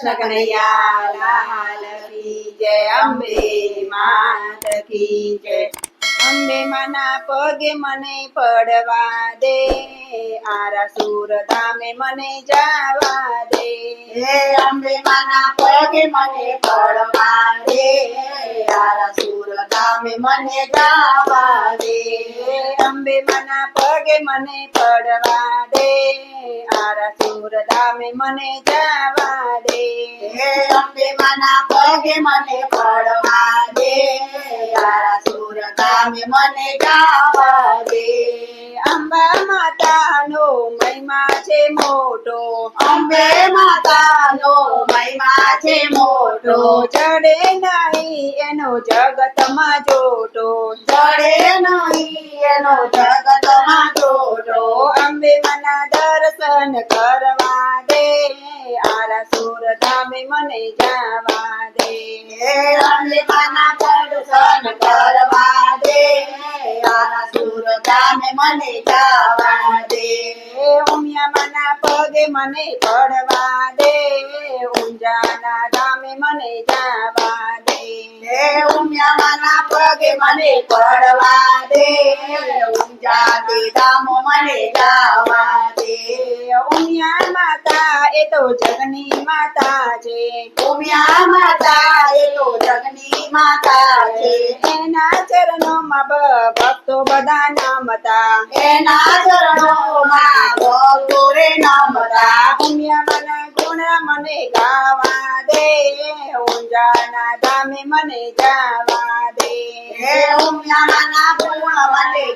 કૃષ્ણ કનૈયા લાલ કી જય અંબે માત કી જય અંબે માના પગે મને પડવા દે આરા સુર ધામે મને જવા દે હે અંબે માના પગે મને પડવા દે આરા સુર ધામે મને જવા દે અંબે માના પગે મને પડવા દે આરા સુર ધામે મને જવા દે હે અંબે માના પગે મને પડવા દે સ્વામી મને ગાવા દે અંબા માતાનો મહિમા છે મોટો અંબે માતાનો મહિમા છે મોટો જડે નહીં એનો જગતમાં જોટો જડે નહીં એનો જગતમાં જોટો અંબે મના દર્શન કરવા દે આરા સુર ધામે મને જવા દે અંબે મના દર્શન કરવા તારા મને જાવા દે ઉમિયા મના પગે મને પડવા દે ઉંજાના દામે મને જાવા દે ઉમિયા મના પગે મને પડવા દે ઊંજા દે દામો મને જાવા દે તો જગની માતા છે ઉમિયા માતા એ તો જગની માતા છે એના ચરણોમાં ભક્તો બધા નામતા એના ચરણોમાં ભક્તો રે નામતા ઉમિયા મને ગુણ મને ગાવા દે ઊંજાના ધામે મને જાવા દે ઉમિયા ના ગુણ મને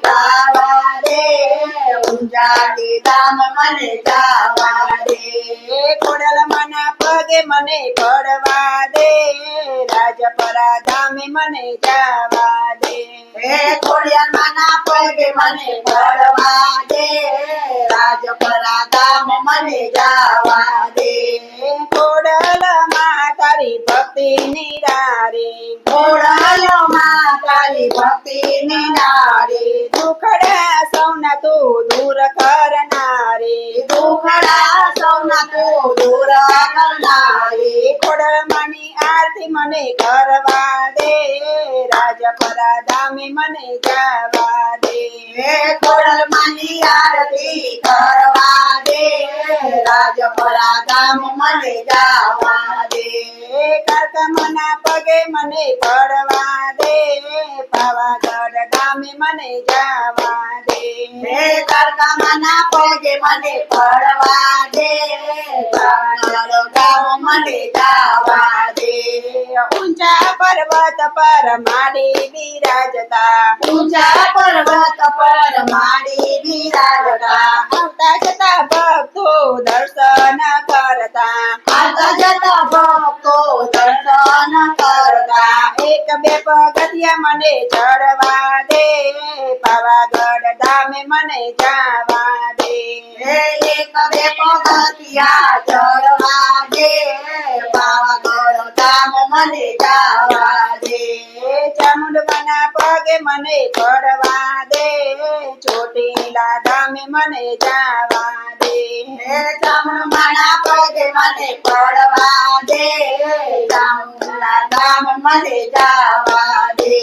મને જાવા દે રાજપરા ધામે મને જાવા દે હે કોડિયા પગે મને પડવા દે રાજપરા ધામ મને જાવા દે કોડલ મા ભક્તિ નિરારી કોડલ મા તારી ભક્તિ નિરારી దూర కారణ ત્યાંથી મને કરવા દે રાજપરા ધામે મને જવા દે કોડલ માની આરતી કરવા દે રાજપરા ધામ મને જવા દે કરતમના પગે મને પડવા દે પાવાગઢ ગામે મને જવા દે કરતમના પગે મને પડવા દે પાવાગઢ ગામ મને જવા ऊंचा पर्वत पर माणी विराजता ऊंचा पर्वत पर माणी विराजता आता जता भक्तो दर्शन करता आता जता भक्तो दर्शन करता एक बेपगतिया मने चढ़वा दे पावागढ़ धामे मने जावा दे एक बेपगतिया चढ़वा दे મને પડવા દે ચોટીલા ધામે મને જવા દે જમણા પગે મને પડવા દે ચામુંડા ધામ મને જવા દે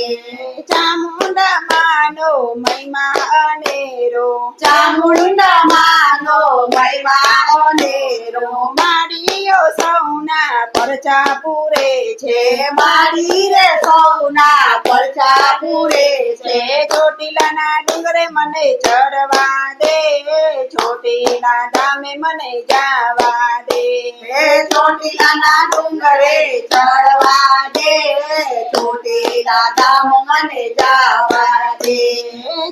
ચામુંડા માનો મહિમા અનેરો ચામુંડા માનો મહિમા અનેરો માડીઓ સૌના પરચા પૂરે છે મારી રે કુરે તે ગોટીલા નાંગરે મને ચડવા દે એ છોટી નાદા મે મને જવા દે હે છોટી નાંગરે ચડવા દે એ છોટી નાદા મે મને જવા દે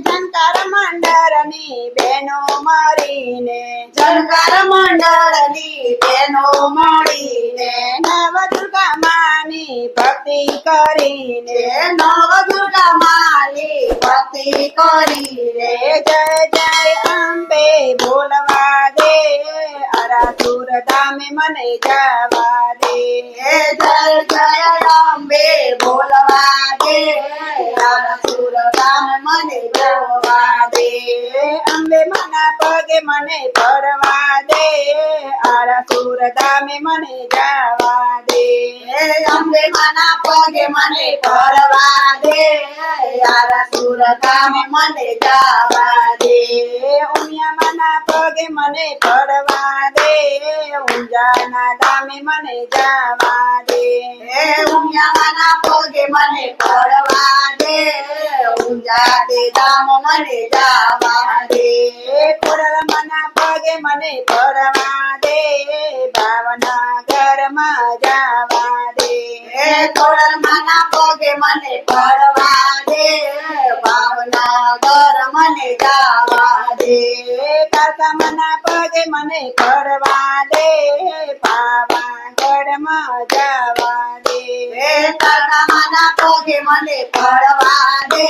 જંતર મંડરની બેનો મરીને જંતર મંડળની બેનો મોરીને નવ દુગા માની ભક્તિ કરીને હે નો माले पति करी रे जय जय अम्बे भोलवा दे अरासुर दाम मने जावा दे जय जय अम्बे भोलवा दे મે મને પરવા દે આ રકુરાતા મે મને જવા દે એ અમે માના પગે મને પરવા દે આ રકુરાતા મને જવા દે એ ઓયા મને પગે મને પરવા દે ઓજાના દામી મને જવા रे मने दामा दे पुरर मन पगे मने परमा दे भावना घर मा जावा दे पुरर पगे मने परवा दे भावना घर मने जावा दे करता मन पगे मने परवा दे पावा घर मा जावा दे करता मन के मने पड़वा दे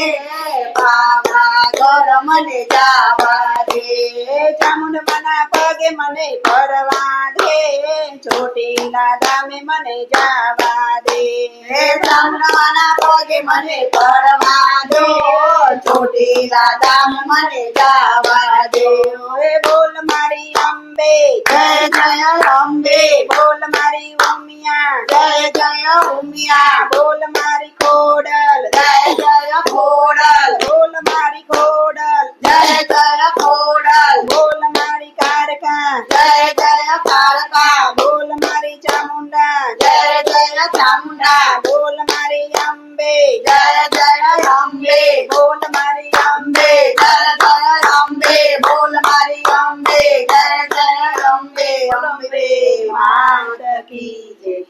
बाबा गर मन जावा दे जमुन मना पगे मने पड़वा दे छोटी नादा में मने जावा दे जमुन मना पगे मने पड़वा दे छोटी नादा में मने जावा दे ओए बोल मारी अम्बे जय जय अम्बे बोल मारी उमिया जय जय उमिया बोल मारी కోడల్ జయ జయ కోడల్ బోల మారి కోడల్ జయ జయ కోడల్ బోల మారి కారక జయ జయ కారక బోల మారి చాముండ జయ జయ చాముండ బోల మారి అంబే జయ జయ అంబే బోల మారి అంబే జయ జయ అంబే బోల మారి అంబే జయ జయ అంబే అంబే మాతకి జయ